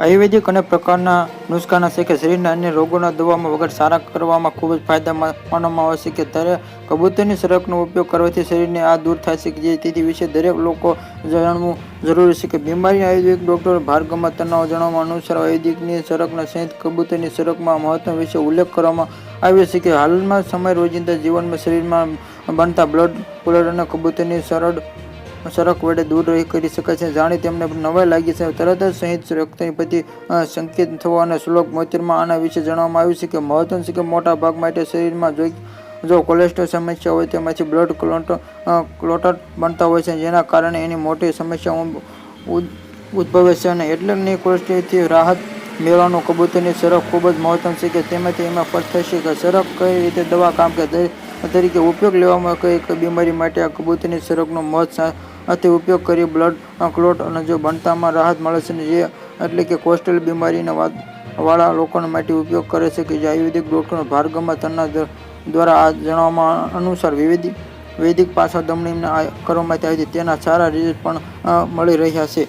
આયુર્વેદિક અનેક પ્રકારના નુસ્ખાના છે કે શરીરના અન્ય રોગોના દવામાં વગર સારા કરવામાં ખૂબ જ ફાયદા માનવામાં આવે છે કે ત્યારે કબૂતરની સરકનો ઉપયોગ કરવાથી શરીરને આ દૂર થાય છે કે તેથી વિશે દરેક લોકો જાણવું જરૂરી છે કે બીમારી આયુર્વેદિક ડૉક્ટર ભાર્ગવમાં તનાવ જણાવવા અનુસાર આયુર્વેદિકની સરકના સહિત કબૂતરની સરકમાં મહત્વ વિશે ઉલ્લેખ કરવામાં આવ્યો છે કે હાલમાં સમય રોજિંદા જીવનમાં શરીરમાં બનતા બ્લડ પ્રેશર અને કબૂતરની સરળ સરક વડે દૂર કરી શકાય છે. જાણી તેમને નવાઈ લાગી છે. તરત જ સંહિત પ્રતિ સંકેત થવા અને શ્લોક મોતેરમાં આના વિશે જણાવવામાં આવ્યું છે કે મહત્વનું છે કે મોટા ભાગ માટે શરીરમાં જોઈ જો કોલેસ્ટ્રોલ સમસ્યા હોય તેમાંથી બ્લડ ક્લોટ ક્લોટર બનતા હોય છે, જેના કારણે એની મોટી સમસ્યાઓ ઉદ- ઉદ્ભવે છે અને એટલે નહીં કોલેસ્ટ્રોલથી રાહત મેળવવાનું કબૂતરની સરક ખૂબ જ મહત્વનું છે કે તેમાંથી એમાં સ્પષ્ટ થશે કે સરક કઈ રીતે દવા કામ કે તરીકે ઉપયોગ લેવામાં કઈ બીમારી માટે આ કબૂતરની સરકનો મહત્વ સાથે ઉપયોગ કરી બ્લડ ક્લોટ અને જો બનતામાં રાહત મળે છે જે એટલે કે કોસ્ટલ બીમારીના વાળા લોકો માટે ઉપયોગ કરે છે કે જે આયુર્વેદિક ડોક્ટર ભાર્ગવમાં તન્ના દ્વારા આ જણાવવામાં અનુસાર વિવિધ, વૈદિક પાછા દમણીને કરવામાં આવી હતી. તેના સારા રિઝલ્ટ પણ મળી રહ્યા છે.